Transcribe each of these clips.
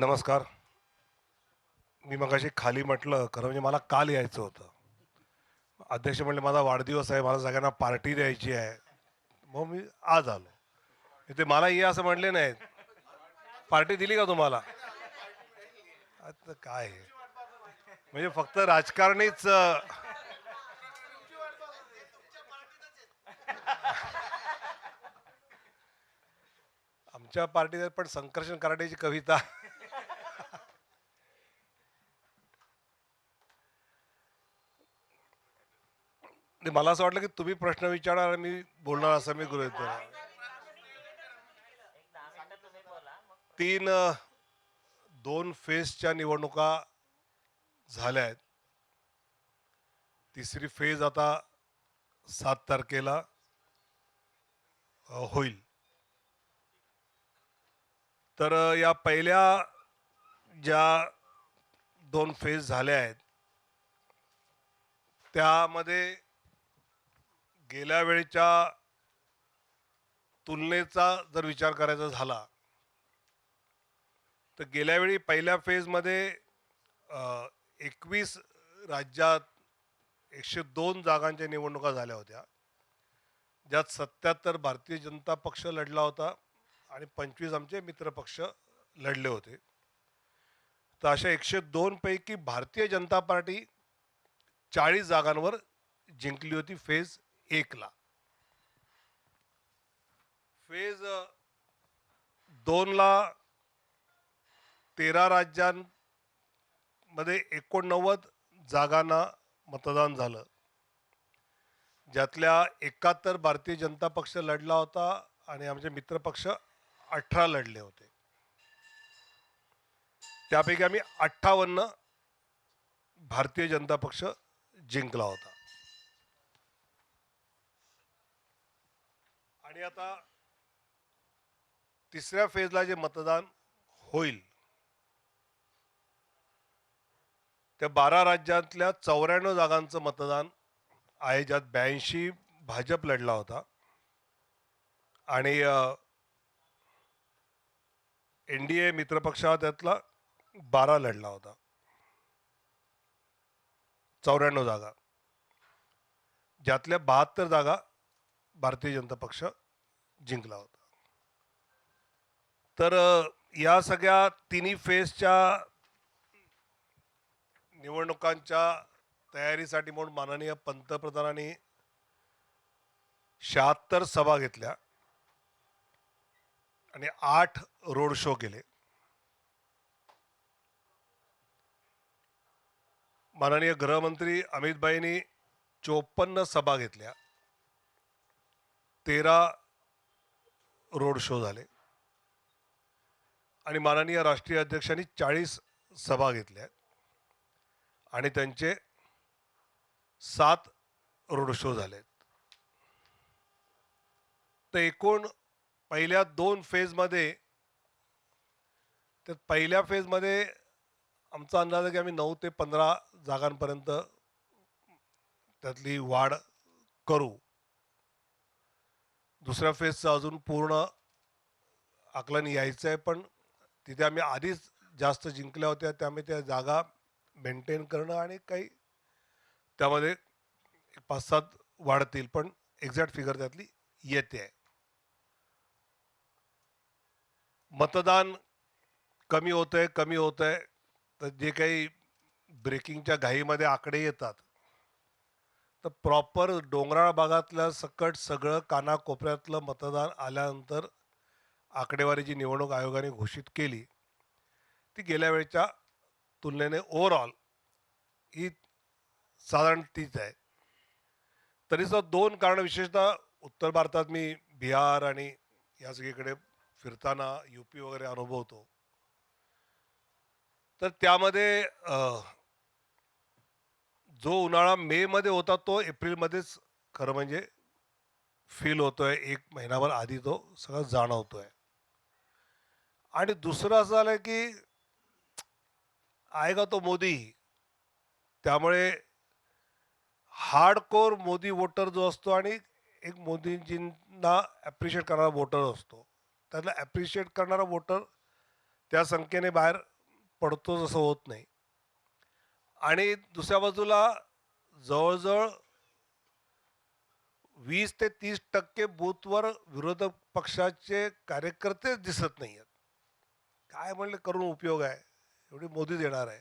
नमस्कार. मी मगाशी खाली म्हटलं खरं म्हणजे मला काल यायचं होतं. अध्यक्ष म्हणले माझा वाढदिवस आहे मला सगळ्यांना पार्टी द्यायची आहे. मग मी आज आलो. ते मला ये असं म्हणले नाहीत. पार्टी दिली का तुम्हाला? आता काय आहे? म्हणजे फक्त राजकारणीच आमच्या पार्टीत पण संकर्षण कराटेची कविता ते मला असं वाटलं की तुम्ही प्रश्न विचारणार आणि मी बोलणार असं मी गृहित तीन दोन फेजच्या निवडणुका झाल्या आहेत. तिसरी फेज आता सात तारखेला होईल. तर या पहिल्या ज्या दोन फेज झाल्या आहेत त्यामध्ये गेल्या वेळेच्या तुलनेचा जर विचार करायचा झाला तर गेल्या वेळी पहिल्या फेजमध्ये एकवीस राज्यात एकशे दोन जागांच्या निवडणुका झाल्या होत्या. ज्यात सत्याहत्तर भारतीय जनता पक्ष लढला होता आणि पंचवीस आमचे मित्रपक्ष लढले होते. तर अशा एकशे दोन पैकी भारतीय जनता पार्टी चाळीस जागांवर जिंकली होती फेज. एकला. फेज दोनला तेरा राज्यांमध्ये एकोणनव्वद जागांना मतदान झालं. ज्यातल्या एकाहत्तर भारतीय जनता पक्ष लढला होता आणि आमचे मित्रपक्ष अठरा लढले होते. त्यापैकी आम्ही अठ्ठावन्न भारतीय जनता पक्ष जिंकला होता. आणि आता तिसऱ्या फेजला जे मतदान होईल त्या बारा राज्यातल्या चौऱ्याण्णव जागांचं मतदान आहे ज्यात ब्याऐंशी भाजप लढला होता. आणि एन डी ए मित्रपक्ष त्यातला बारा लढला होता. चौऱ्याण्णव जागा. ज्यातल्या बहात्तर जागा भारतीय जनता पक्ष जिंकला होता. तर या सगळ्या तिन्ही फेजच्या निवडणुकांच्या तयारीसाठी म्हणून माननीय पंतप्रधानांनी शहात्तर सभा घेतल्या आणि आठ रोड शो केले. माननीय गृहमंत्री अमितबाईंनी चोपन्न सभा घेतल्या. तेरा रोड शो झाले. आणि माननीय राष्ट्रीय अध्यक्षांनी चाळीस सभा घेतल्या आणि त्यांचे सात रोड शो झालेत तर एकूण पहिल्या दोन फेजमध्ये तर पहिल्या फेजमध्ये आमचा अंदाज आहे की आम्ही नऊ ते पंधरा जागांपर्यंत त्यातली वाढ करू. दुसऱ्या फेजचं अजून पूर्ण आकलन यायचं आहे पण तिथे आम्ही आधीच जास्त जिंकल्या होत्या त्यामुळे त्या जागा मेंटेन करणं आणि काही त्यामध्ये पाच सात वाढतील पण एक्झॅक्ट फिगर त्यातली येते. आहे मतदान कमी होतंय आहे कमी होतंय आहे तर जे काही ब्रेकिंगच्या घाईमध्ये आकडे येतात तर प्रॉपर डोंगराळ भागातल्या सकट सगळं कानाकोपऱ्यातलं मतदान आल्यानंतर आकडेवारी जी निवडणूक आयोगाने घोषित केली. ती गेल्या वेळेच्या तुलनेने ओव्हरऑल ही साधारण तीच आहे. तरीसुद्धा दोन कारण विशेषतः उत्तर भारतात मी बिहार आणि या सगळीकडे फिरताना यू पी वगैरे अनुभवतो. तर त्यामध्ये जो उन्हाळा मे मध्ये होता तो एप्रिलमध्येच खरं म्हणजे फील होतोय. एक महिनाभर आधी तो सगळं जाणवतोय. आणि दुसरं असं झालं की आहे का तो मोदी. त्यामुळे हार्डकोर मोदी वोटर जो असतो आणि एक मोदीजींना ॲप्रिशिएट करणारा वोटर असतो. त्यातला ॲप्रिशिएट करणारा वोटर त्या संख्येने बाहेर पडतो जसं होत नाही. आणि दुसऱ्या बाजूला जवळजवळ वीस ते तीस टक्के बूथवर विरोधक पक्षाचे कार्यकर्तेच दिसत नाही आहेत काय म्हणले करून उपयोग आहे? एवढी मोदी देणार आहे.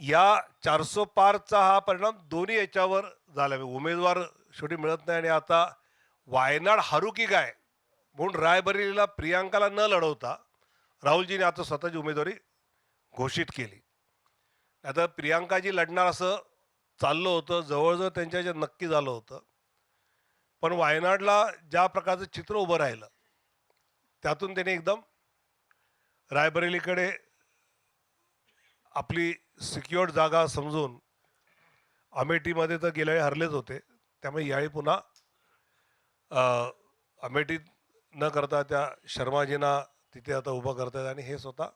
या चारसो पारचा हा परिणाम दोन्ही याच्यावर झाला. आहे. उमेदवार शेवटी मिळत नाही आणि आता वायनाड हरू की काय? म्हणून रायबरेलीला प्रियांकाला न लढवता राहुलजीने आता स्वतःची उमेदवारी घोषित केली. आता प्रियांकाजी लढणार असं चाललं होतं जवळजवळ त्यांच्या नक्की झालं होतं. पण वायनाडला ज्या प्रकारचं चित्र उभं राहिलं त्यातून त्याने एकदम रायबरेलीकडे आपली सिक्युअर्ड जागा समजून अमेठीमध्ये तर गेल्या हरलेच होते. त्यामुळे यावेळी पुन्हा अमेठीत न करता त्या शर्माजींना तिथे आता उभं करतायत आणि हे स्वतः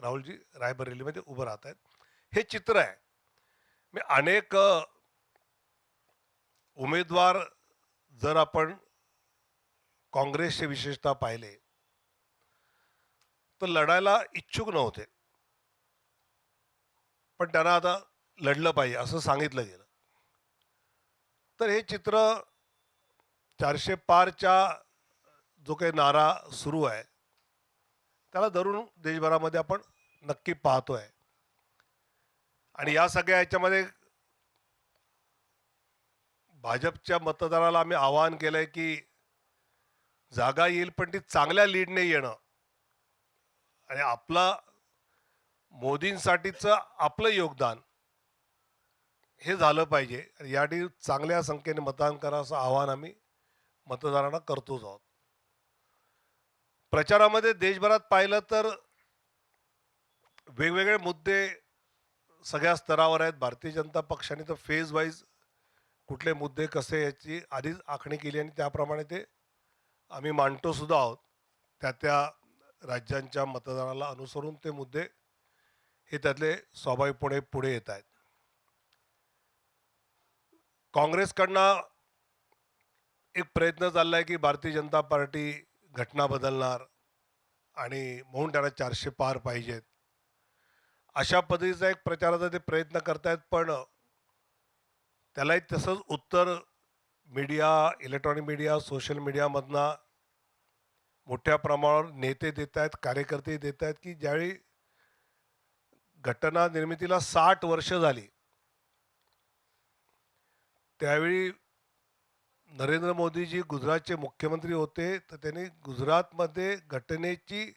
राहुलजी रायबरेलीमध्ये उभं राहत आहेत हे चित्र आहे. मी अनेक उमेदवार जर आपण काँग्रेसचे विशेषतः पाहिले तर लढायला इच्छुक नव्हते. पण त्यांना आता लढलं पाहिजे असं सांगितलं गेलं. तर हे चित्र चारशे पारच्या जो काही नारा सुरू आहे त्याला धरून देशभरामध्ये आपण नक्की पाहतोय. आणि या सगळ्या याच्यामध्ये भाजपच्या मतदाराला आम्ही आवाहन केलंय की जागा येईल पण ती चांगल्या लीडने येणं. आणि आपला मोदींसाठीचं आपलं योगदान हे झालं पाहिजे. आणि यासाठी चांगल्या संख्येने मतदान करा असं आवाहन आम्ही मतदारांना करतोच आहोत. प्रचारामध्ये देशभरात पाहिलं तर वेगवेगळे मुद्दे सगळ्या स्तरावर आहेत. भारतीय जनता पक्षाने तर फेज वाईज कुठले मुद्दे कसे याची आधीच आखणी केली आणि त्याप्रमाणे ते आम्ही मांडतो सुद्धा आहोत. त्या त्या राज्यांच्या मतदानाला अनुसरून ते मुद्दे हे त्यातले स्वाभाविकपणे पुढे येत आहेत. काँग्रेसकडनं एक प्रयत्न चालला आहे की भारतीय जनता पार्टी घटना बदलणार आणि म्हणून त्यांना चारशे पार पाहिजेत. अशा पद्धतीचा एक प्रचाराचा ते प्रयत्न करतायत पण त्यालाही तसंच उत्तर मीडिया इलेक्ट्रॉनिक मीडिया सोशल मीडियामधनं मोठ्या प्रमाणावर नेते देत आहेत कार्यकर्ते देत आहेत की ज्यावेळी घटना निर्मितीला साठ वर्ष झाली त्यावेळी नरेंद्र मोदीजी गुजरातचे मुख्यमंत्री होते तर त्यांनी गुजरातमध्ये घटनेची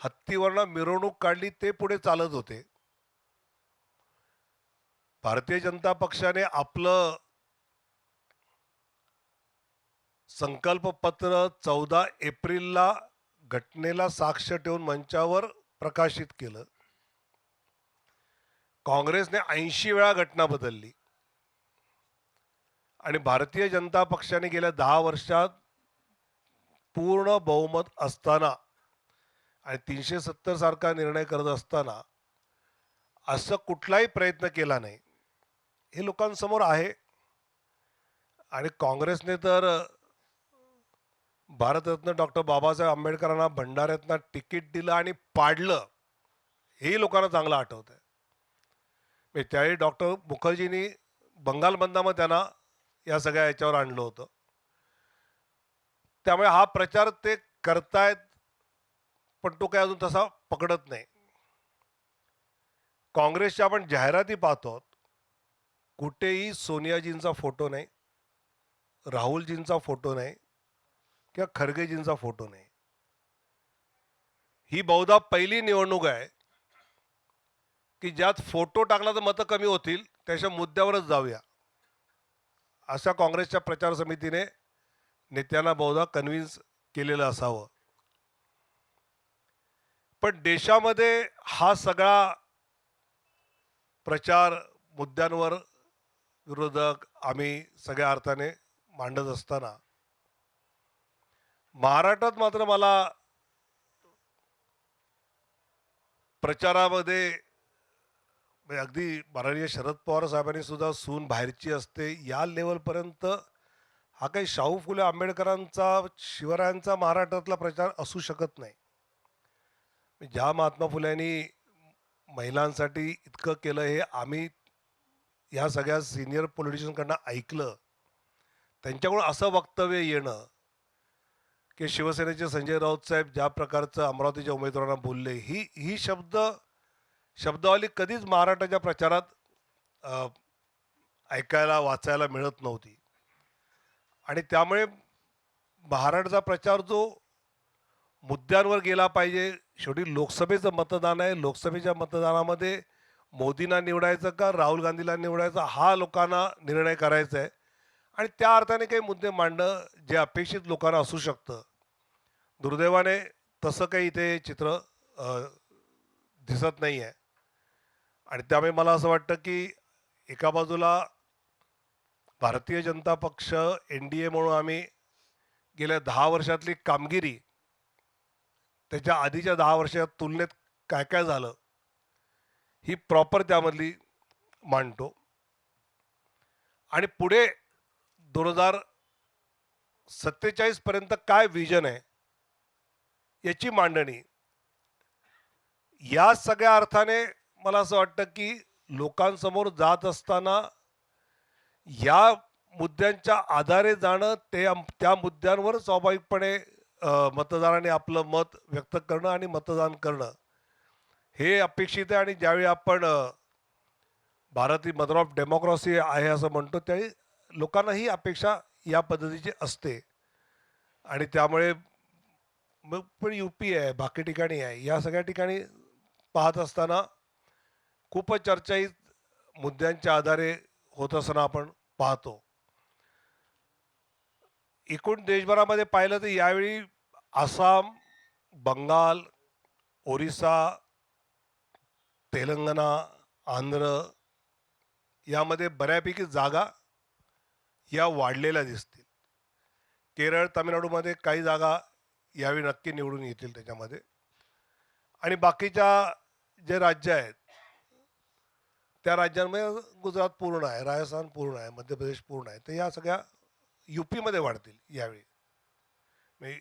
हत्तीवरनं मिरवणूक काढली ते पुढे चालत होते. भारतीय जनता पक्षाने आपलं संकल्पपत्र चौदा एप्रिलला घटनेला साक्ष ठेवून मंचावर प्रकाशित केलं. काँग्रेसने ऐंशी वेळा घटना बदलली. आणि भारतीय जनता पक्षाने गेल्या दहा वर्षात पूर्ण बहुमत असताना आणि तीनशे सत्तर सारखा निर्णय करत असताना असं कुठलाही प्रयत्न केला नाही. हे लोकांसमोर आहे. आणि काँग्रेसने तर भारतरत्न डॉक्टर बाबासाहेब आंबेडकरांना भंडाऱ्यातनं तिकीट दिलं आणि पाडलं हेही लोकांना चांगलं आठवत आहे म्हणजे त्यावेळी डॉक्टर मुखर्जींनी बंगाल मग त्यांना या सगळ्या याच्यावर आणलं होतं. त्यामुळे हा प्रचार ते करतायत पण तो काय अजून तसा पकडत नाही. काँग्रेसच्या आपण जाहिराती पाहतो कुठेही सोनियाजींचा फोटो नाही राहुलजींचा फोटो नाही किंवा खरगेजींचा फोटो नाही. ही बहुधा पहिली निवडणूक आहे की ज्यात फोटो टाकला तर मतं कमी होतील त्याच्या मुद्द्यावरच जाऊया. अशा काँग्रेसच्या प्रचार समितीने नेत्यांना बहुधा कन्व्हिन्स केलेलं असावं. पण देशामध्ये हा सगळा प्रचार मुद्द्यांवर विरोधक आम्ही सगळ्या अर्थाने मांडत असताना महाराष्ट्रात मात्र मला प्रचारामध्ये म्हणजे अगदी माननीय शरद पवार साहेबांनी सुद्धा सून बाहेरची असते या लेवलपर्यंत हा काही शाहू फुले आंबेडकरांचा शिवरायांचा महाराष्ट्रातला प्रचार असू शकत नाही. ज्या महात्मा फुल्यांनी महिलांसाठी इतकं केलं हे आम्ही ह्या सगळ्या सिनियर पॉलिटिशियनकडनं ऐकलं त्यांच्याकडून असं वक्तव्य येणं की शिवसेनेचे संजय राऊत साहेब ज्या प्रकारचं अमरावतीच्या उमेदवारांना बोलले ही ही शब्द शब्दावली कधीच महाराष्ट्राच्या प्रचारात ऐकायला वाचायला मिळत नव्हती. आणि त्यामुळे महाराष्ट्राचा प्रचार जो मुद्द्यांवर गेला पाहिजे शेवटी लोकसभेचं मतदान आहे लोकसभेच्या मतदानामध्ये मोदींना निवडायचं का राहुल गांधीला निवडायचं हा लोकांना निर्णय करायचा आहे. आणि त्या अर्थाने काही मुद्दे मांडणं जे अपेक्षित लोकांना असू शकतं. दुर्दैवाने तसं काही इथे चित्र दिसत नाही आहे आणि त्यामुळे मला असं वाटतं की एका बाजूला भारतीय जनता पक्ष एन डी ए म्हणून आम्ही गेल्या दहा वर्षातली कामगिरी त्याच्या आधीच्या दहा वर्षात तुलनेत काय काय झालं? ही प्रॉपर त्यामधली मांडतो. आणि पुढे दोन हजार सत्तेचाळीस पर्यंत काय विजन आहे याची मांडणी. या सगळ्या अर्थाने मला असं वाटतं की लोकांसमोर जात असताना या मुद्द्यांच्या आधारे जाणं ते त्या मुद्द्यांवर स्वाभाविकपणे अ, मतदाराने आपलं मत व्यक्त करणं आणि मतदान करणं. हे अपेक्षित आहे आणि ज्यावेळी आपण भारत भारतीय मदर ऑफ डेमोक्रॉसी आहे असं म्हणतो त्यावेळी लोकांना ही अपेक्षा या पद्धतीची असते. आणि त्यामुळे मग पण यू पी आहे बाकी ठिकाणी आहे. या सगळ्या ठिकाणी पाहत असताना खूपच चर्चाही मुद्द्यांच्या आधारे होत असताना आपण पाहतो. एकूण देशभरामध्ये पाहिलं तर यावेळी आसाम बंगाल ओरिसा तेलंगणा आंध्र यामध्ये बऱ्यापैकी जागा या वाढलेल्या दिसतील. केरळ तामिळनाडूमध्ये काही जागा यावेळी नक्की निवडून येतील त्याच्यामध्ये. आणि बाकीच्या जे राज्य आहेत त्या राज्यांमध्ये गुजरात पूर्ण आहे राजस्थान पूर्ण आहे मध्य प्रदेश पूर्ण आहे तर या सगळ्या यू पीमध्ये वाढतील यावेळी. म्हणजे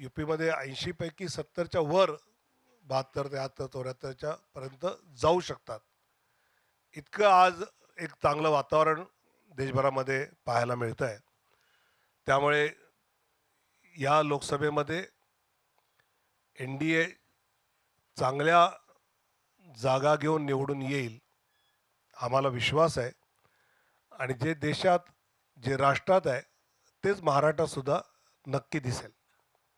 यू पीमध्ये ऐंशीपैकी सत्तरच्या वर बहात्तर त्र्याहत्तर चौऱ्याहत्तरच्या पर्यंत जाऊ शकतात. इतकं आज एक चांगलं वातावरण देशभरामध्ये पाहायला मिळतं आहे त्यामुळे या लोकसभेमध्ये एन डी ए चांगल्या जागा घेऊन निवडून येईल आम्हाला विश्वास आहे. आणि जे देशात जे राष्ट्रात आहे तेच महाराष्ट्रातसुद्धा नक्की दिसेल.